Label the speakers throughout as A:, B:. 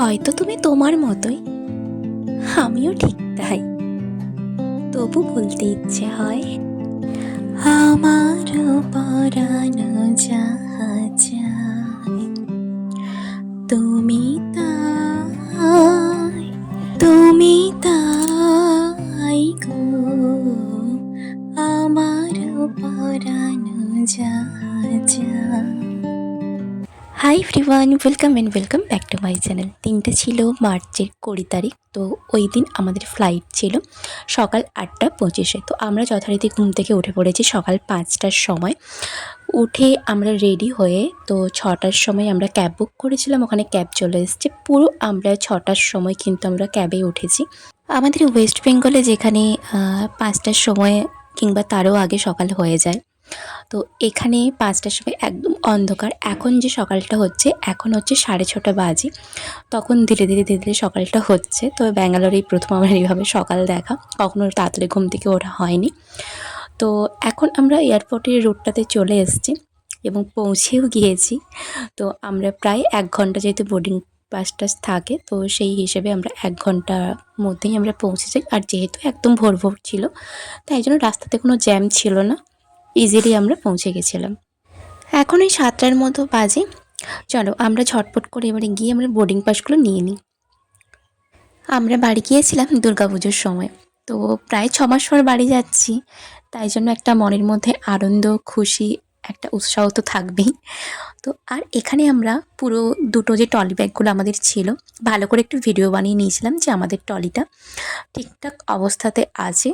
A: হয়তো তুমি তোমার মতোই। আমিও ঠিক তাই। তবু বলতে ইচ্ছে হয় আমার পরানো যাহা তুমি তুমি তাই। Hi everyone welcome and welcome back to my channel দিনটা ছিল মার্চের কুড়ি তারিখ, তো ওই দিন আমাদের ফ্লাইট ছিল সকাল আটটা পঁচিশে। তো আমরা যথারীতি ঘুম থেকে উঠে পড়েছি সকাল পাঁচটার সময়। উঠে আমরা রেডি হয়ে, তো ছটার সময় আমরা ক্যাব বুক করেছিলাম, ওখানে ক্যাব চলে এসেছে। পুরো আমরা ছটার সময় কিন্তু আমরা ক্যাবে উঠেছি। আমাদের ওয়েস্ট বেঙ্গলে যেখানে পাঁচটার সময় কিংবা তারও আগে সকাল হয়ে যায়। তো এখানে পাঁচটার সময় একদম অন্ধকার। এখন যে সকালটা হচ্ছে, এখন হচ্ছে সাড়ে ছটা বাজে। তখন ধীরে ধীরে ধীরে ধীরে সকালটা হচ্ছে। তো ব্যাঙ্গালোরেই প্রথম আমার এইভাবে সকাল দেখা। কখনো তাড়াতাড়ি ঘুম থেকে ওঠা হয়নি। তো এখন আমরা এয়ারপোর্টের রুটটাতে চলে এসেছি এবং পৌঁছেও গিয়েছি। তো আমরা প্রায় এক ঘণ্টা যেহেতু বোর্ডিং পাস টাস থাকে, তো সেই হিসেবে আমরা এক ঘণ্টার মধ্যেই আমরা পৌঁছে যাই। আর যেহেতু একদম ভোর ভোর ছিল, তাই জন্য রাস্তাতে কোনো জ্যাম ছিল না। ইজিলি আমরা পৌঁছে গেছিলাম। এখন এই সাতটার মতো বাজে। চলো, আমরা ঝটপট করে এবারে গিয়ে আমরা বোর্ডিং পাসগুলো নিয়ে নিই। আমরা বাড়ি গিয়েছিলাম দুর্গাপুজোর সময়। তো প্রায় ছ মাস পর বাড়ি যাচ্ছি। তাই জন্য একটা মনের মধ্যে আনন্দ, খুশি, একটা উৎসাহ তো থাকবেই। তো আর এখানে আমরা পুরো দুটো যে টলি ব্যাগগুলো আমাদের ছিল, ভালো করে একটু ভিডিও বানিয়ে নিয়েছিলাম যে আমাদের টলিটা ঠিকঠাক অবস্থাতে আছে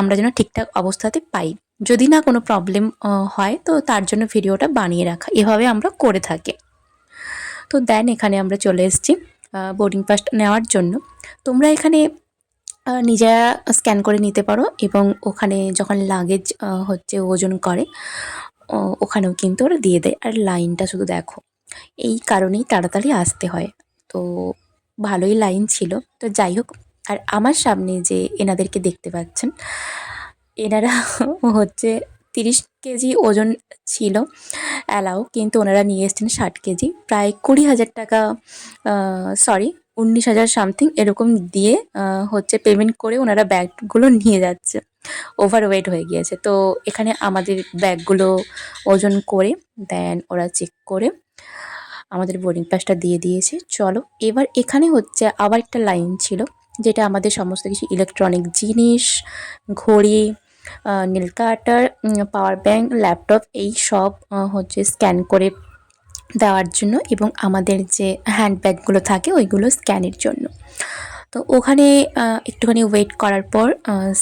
A: আমরা যেন ঠিকঠাক অবস্থাতে পাই। যদি না কোনো প্রবলেম হয়, তো তার জন্য ভিডিওটা বানিয়ে রাখা। এভাবে আমরা করে থাকি। তো দেন এখানে আমরা চলে এসেছি বোর্ডিং পাস নেওয়ার জন্য। তোমরা এখানে নিজেরা স্ক্যান করে নিতে পারো এবং ওখানে যখন লাগেজ হচ্ছে ওজন করে ওখানেও কিন্তু ওরা দিয়ে দেয়। আর লাইনটা শুধু দেখো, এই কারণেই তাড়াতাড়ি আসতে হয়। তো ভালোই লাইন ছিল। তো যাই হোক, আর আমার সামনে যে এনাদেরকে দেখতে পাচ্ছেন এনারা হচ্ছে তিরিশ কেজি ওজন ছিল অ্যালাউ, কিন্তু ওনারা নিয়ে এসেছেন ষাট কেজি। প্রায় কুড়ি হাজার টাকা সরি উনিশ হাজার সামথিং এরকম দিয়ে হচ্ছে পেমেন্ট করে ওনারা ব্যাগগুলো নিয়ে যাচ্ছে। ওভার ওয়েট হয়ে গিয়েছে। তো এখানে আমাদের ব্যাগগুলো ওজন করে দেন ওরা চেক করে আমাদের বোর্ডিং পাসটা দিয়ে দিয়েছে। চলো, এবার এখানে হচ্ছে আবার একটা লাইন ছিল, যেটা আমাদের সমস্ত কিছু ইলেকট্রনিক জিনিস, ঘড়ি নীল কাটার পাওয়ার ব্যাঙ্ক ল্যাপটপ এই সব হচ্ছে স্ক্যান করে দেওয়ার জন্য এবং আমাদের যে হ্যান্ড ব্যাগগুলো থাকে ওইগুলো স্ক্যানের জন্য। তো ওখানে একটুখানি ওয়েট করার পর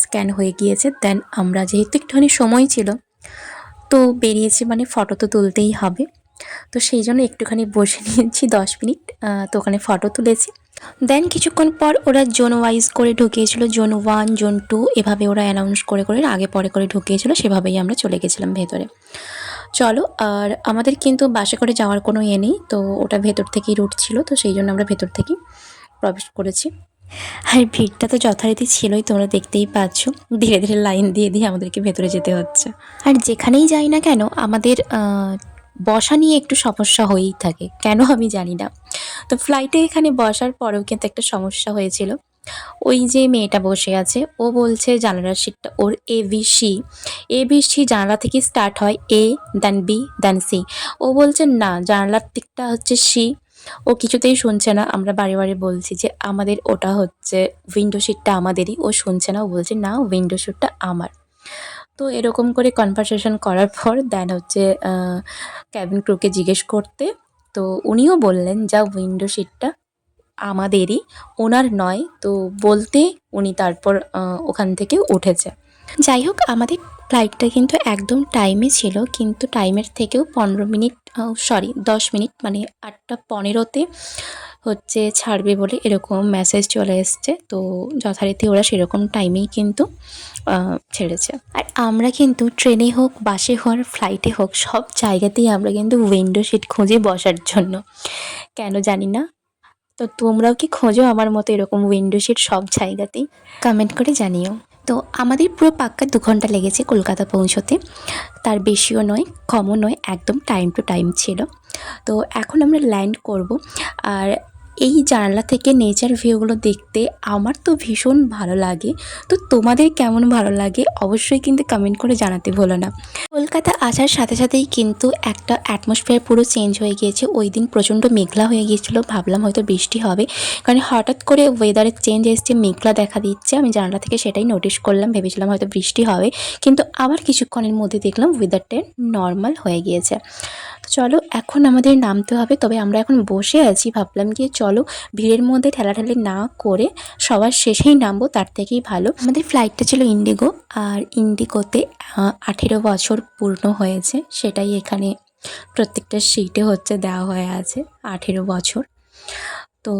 A: স্ক্যান হয়ে গিয়েছে। দেন আমরা যেহেতু একটুখানি সময় ছিল, তো বেরিয়েছি মানে ফটো তো তুলতেই হবে। তো সেই জন্য একটুখানি বসে নিয়েছি দশ মিনিট। তো ওখানে ফটো তুলেছি। দেন কিছুক্ষণ পর ওরা জোন ওয়াইজ করে ঢুকিয়েছিল জোন ওয়ান জোন টু এভাবে ওরা অ্যানাউন্স করে করে, আগে পরে করে ঢুকিয়েছিল, সেভাবেই আমরা চলে গেছিলাম ভেতরে। চলো, আর আমাদের কিন্তু বাসে করে যাওয়ার কোনো ইয়ে নেই, তো ওটা ভেতর থেকেই রুট ছিল, তো সেই জন্য আমরা ভেতর থেকেই প্রবেশ করেছি। আর ভিড়টা তো যথারীতি ছিলই, তোমরা দেখতেই পাচ্ছ। ধীরে ধীরে লাইন দিয়ে দিয়ে আমাদেরকে ভেতরে যেতে হচ্ছে। আর যেখানেই যাই না কেন, আমাদের বসা নিয়ে একটু সমস্যা হয়েই থাকে। কেন আমি জানি না। তো ফ্লাইটে এখানে বসার পরেও কিন্তু একটা সমস্যা হয়েছিল। ওই যে মেয়েটা বসে আছে, ও বলছে জানালার সিটটা ওর A B C A B C জানালা থেকে স্টার্ট হয় এ দেন বি দেন সি ও বলছে, না, জানালার দিকটা হচ্ছে সি ও কিছুতেই শুনছে না। আমরা বারে বারে বলছি যে, আমাদের ওটা হচ্ছে উইন্ডো সিটটা আমাদেরই। ও শুনছে না। ও বলছে, না উইন্ডো সিটটা আমার। তো এরকম করে কনভারসেশন করার পর দেন হচ্ছে ক্যাবিন ক্রুকে জিজ্ঞেস করতে, তো উনিও বললেন যা উইন্ডো সিটটা আমাদেরই, ওনার নয়। তো বলতে উনি তারপর ওখান থেকে উঠেছে। যাই হোক, আমাদের ফ্লাইটটা কিন্তু একদম টাইমে ছিল, কিন্তু টাইমের থেকেও পনেরো মিনিট সরি দশ মিনিট মানে আটটা পনেরোতে হচ্ছে ছাড়বে বলে এরকম মেসেজ চলে এসছে। তো যথারীতি ওরা সেরকম টাইমেই কিন্তু ছেড়েছে। আর আমরা কিন্তু ট্রেনে হোক বাসে হোক ফ্লাইটে হোক, সব জায়গাতেই আমরা কিন্তু উইন্ডো সিট খুঁজে বসার জন্য। কেন জানি না? তো তোমরাও কি খোঁজো আমার মতো এরকম উইন্ডো সিট সব জায়গাতেই? কমেন্ট করে জানিও। তো আমাদের পুরো পাক্কা দু ঘণ্টা লেগেছে কলকাতা পৌঁছতে। তার বেশিও নয়, কমও নয়, একদম টাইম টু টাইম ছিল। তো এখন আমরা ল্যান্ড করব। আর এই জানালা থেকে নেচার ভিউগুলো দেখতে আমার তো ভীষণ ভালো লাগে। তো তোমাদের কেমন ভালো লাগে অবশ্যই কিন্তু কমেন্ট করে জানাতে ভুলো না। কলকাতা আসার সাথে সাথেই কিন্তু একটা অ্যাটমসফিয়ার পুরো চেঞ্জ হয়ে গিয়েছে। ওই দিন প্রচণ্ড মেঘলা হয়ে গিয়েছিল, ভাবলাম হয়তো বৃষ্টি হবে। কারণ হঠাৎ করে ওয়েদারের চেঞ্জ এসছে, মেঘলা দেখা দিচ্ছে। আমি জানালা থেকে সেটাই নোটিশ করলাম, ভেবেছিলাম হয়তো বৃষ্টি হবে। কিন্তু আবার কিছুক্ষণের মধ্যে দেখলাম ওয়েদারটা নর্মাল হয়ে গিয়েছে। চলো, এখন আমাদের নামতে হবে, তবে আমরা এখন বসে আছি। ভাবলাম গিয়ে চলো, ভিড়ের মধ্যে ঠেলাঠেলি না করে সবার শেষেই নামবো, তার থেকেই ভালো। আমাদের ফ্লাইটটা ছিল ইন্ডিগো আর ইন্ডিগোতে আঠেরো বছর পূর্ণ হয়েছে, সেটাই এখানে প্রত্যেকটা সিটে হচ্ছে দেওয়া হয়ে আছে, আঠেরো বছর। তো,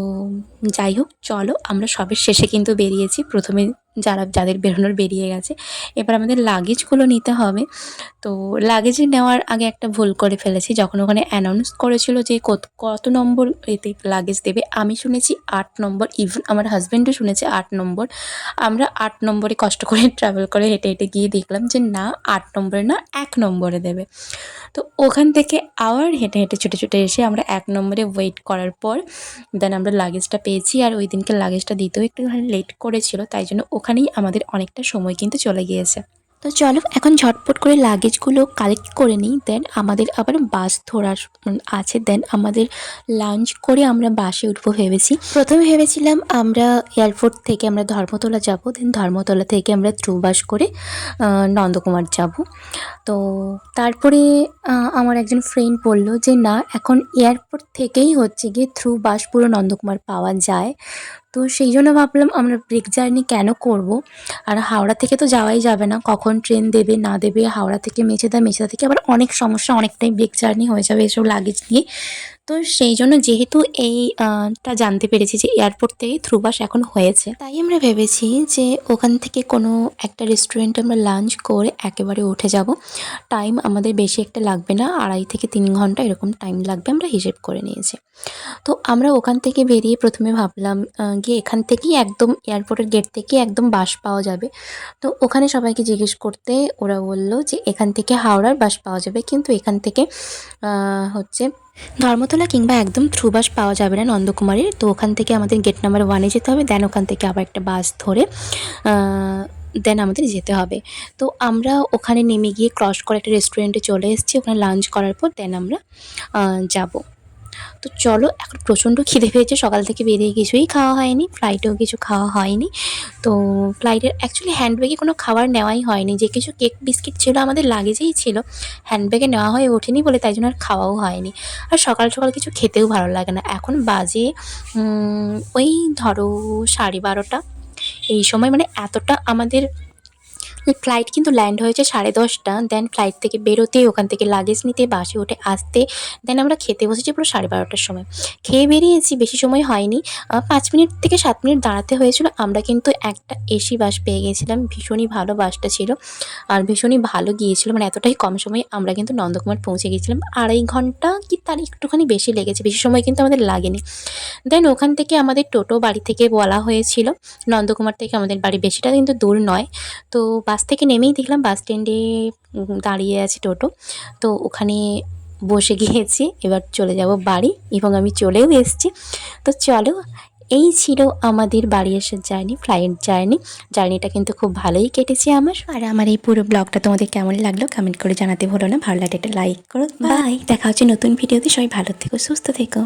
A: যাই হোক, চলো, আমরা সবের শেষে কিন্তু বেরিয়েছি, প্রথমে যারা, যাদের বেরোনোর বেরিয়ে গেছে। এবার আমাদের লাগেজগুলো নিতে হবে। তো লাগেজ নেওয়ার আগে একটা ভুল করে ফেলেছি। যখন ওখানে অ্যানাউন্স করেছিল যে কত কত নম্বর এতে লাগেজ দেবে, আমি শুনেছি আট নম্বর ইভেন আমার হাজব্যান্ডও শুনেছে আট নম্বর। আমরা আট নম্বরে কষ্ট করে ট্রাভেল করে হেঁটে হেঁটে গিয়ে দেখলাম যে না, আট নম্বরে না, এক নম্বরে দেবে। তো ওখান থেকে আবার হেঁটে হেঁটে, ছুটে ছুটে এসে আমরা এক নম্বরে ওয়েট করার পর দেন আমরা লাগেজটা পেয়েছি। আর ওই দিনকে লাগেজটা দিতেও একটুখানি লেট করেছিল, তাই জন্য ওখানেই আমাদের অনেকটা সময় কিন্তু চলে গিয়েছে। তো চলো, এখন ঝটপট করে লাগেজগুলো কালেক্ট করে নিই দেন আমাদের আবার বাস ধরার আছে দেন আমাদের লাঞ্চ করে আমরা বাসে উঠবো ভেবেছি। প্রথমে ভেবেছিলাম আমরা এয়ারপোর্ট থেকে আমরা ধর্মতলা যাব দেন ধর্মতলা থেকে আমরা থ্রু বাস করে নন্দকুমার যাব। তো তারপরে আমার একজন ফ্রেন্ড বলল যে, না, এখন এয়ারপোর্ট থেকেই হচ্ছে গিয়ে থ্রু বাস পুরো নন্দকুমার পাওয়া যায়। তো সেই জন্য ভাবলাম আমরা ব্রেক জার্নি কেন করব? আর হাওড়া থেকে তো যাওয়াই যাবে না। কখন ট্রেন দেবে, না দেবে, হাওড়া থেকে মেচেদা মেচেদা থেকে আবার অনেক সমস্যা, অনেকটাই ব্রেক জার্নি হয়ে যাবে এসব লাগেজ নিয়ে। তো সেই জন্য যেহেতু এই টা জানতে পেরেছি যে এয়ারপোর্ট থেকে থ্রু বাস এখন হয়েছে। তাই আমরা ভেবেছি যে ওখান থেকে কোনো একটা রেস্টুরেন্টে আমরা লাঞ্চ করে একেবারে উঠে যাব। টাইম আমাদের বেশি একটা লাগবে না, আড়াই থেকে তিন ঘণ্টা এরকম টাইম লাগবে আমরা হিসেব করে নিয়েছি। তো আমরা ওখান থেকে বেরিয়ে প্রথমে ভাবলাম গিয়ে এখান থেকেই একদম এয়ারপোর্টের গেট থেকে একদম বাস পাওয়া যাবে। তো ওখানে সবাইকে জিজ্ঞেস করতে ওরা বলল যে এখান থেকে হাওড়ার বাস পাওয়া যাবে। কিন্তু এখান থেকে হচ্ছে ধর্মতলা কিংবা একদম থ্রু বাস পাওয়া যাবে না নন্দকুমারীর। তো ওখান থেকে আমাদের গেট নাম্বার ওয়ানে যেতে হবে দেন ওখান থেকে আবার একটা বাস ধরে দেন আমাদের যেতে হবে। তো আমরা ওখানে নেমে গিয়ে ক্রস করে একটা রেস্টুরেন্টে চলে এসেছি, ওখানে লাঞ্চ করার পর দেন আমরা যাব। তো চলো, এখন প্রচণ্ড খিদে পেয়েছে। সকাল থেকে বেরিয়ে কিছুই খাওয়া হয়নি ফ্লাইটেও কিছু খাওয়া হয়নি। তো ফ্লাইটের অ্যাকচুয়ালি হ্যান্ডব্যাগে কোনো খাবার নেওয়াই হয়নি। যে কিছু কেক বিস্কিট ছিল, আমাদের লাগেজেই ছিল হ্যান্ডব্যাগে নেওয়া হয়ে ওঠেনি বলে তাই জন্য আর খাওয়াও হয়নি। আর সকাল সকাল কিছু খেতেও ভালো লাগে না। এখন বাজে ওই ধরো সাড়ে বারোটা। এই সময় মানে এতটা আমাদের ফ্লাইট কিন্তু ল্যান্ড হয়েছে সাড়ে দশটা দেন ফ্লাইট থেকে বেরোতে ওখান থেকে লাগেজ নিতে, বাসে উঠে আসতে দেন আমরা খেতে বসেছি পুরো সাড়ে বারোটার সময়। খেয়ে বেরিয়েছি, বেশি সময় হয়নি। পাঁচ মিনিট থেকে সাত মিনিট দাঁড়াতে হয়েছিল, আমরা কিন্তু একটা এসি বাস পেয়ে গেছিলাম, ভীষণই ভালো বাসটা ছিল। আর ভীষণই ভালো গিয়েছিল মানে এতটাই কম সময়ে আমরা কিন্তু নন্দকুমার পৌঁছে গিয়েছিলাম আড়াই ঘণ্টা কি তার একটুখানি বেশি লেগেছে, বেশি সময় কিন্তু আমাদের লাগেনি। দেন ওখান থেকে আমাদের টোটো বাড়ি থেকে বলা হয়েছিল, নন্দকুমার থেকে আমাদের বাড়ি, বেশিটা কিন্তু দূর নয়। তো বাস থেকে নেমেই দেখলাম বাস স্ট্যান্ডে দাঁড়িয়ে আছে টোটো। তো ওখানে বসে গিয়েছি এবার চলে যাব বাড়ি এবং আমি চলেও এসেছি। তো চলো এই ছিল আমাদের বাড়ি আসার জার্নি ফ্লাইট জার্নি। জার্নিটা কিন্তু খুব ভালোই কেটেছে আমার। আর আমার এই পুরো ব্লগটা তোমাদের কেমন লাগল কমেন্ট করে জানাতে ভুলো না। ভালো লাগলে একটা লাইক করো। বাই দেখা হচ্ছে নতুন ভিডিওতে। সবাই ভালো থেকো সুস্থ থেকো।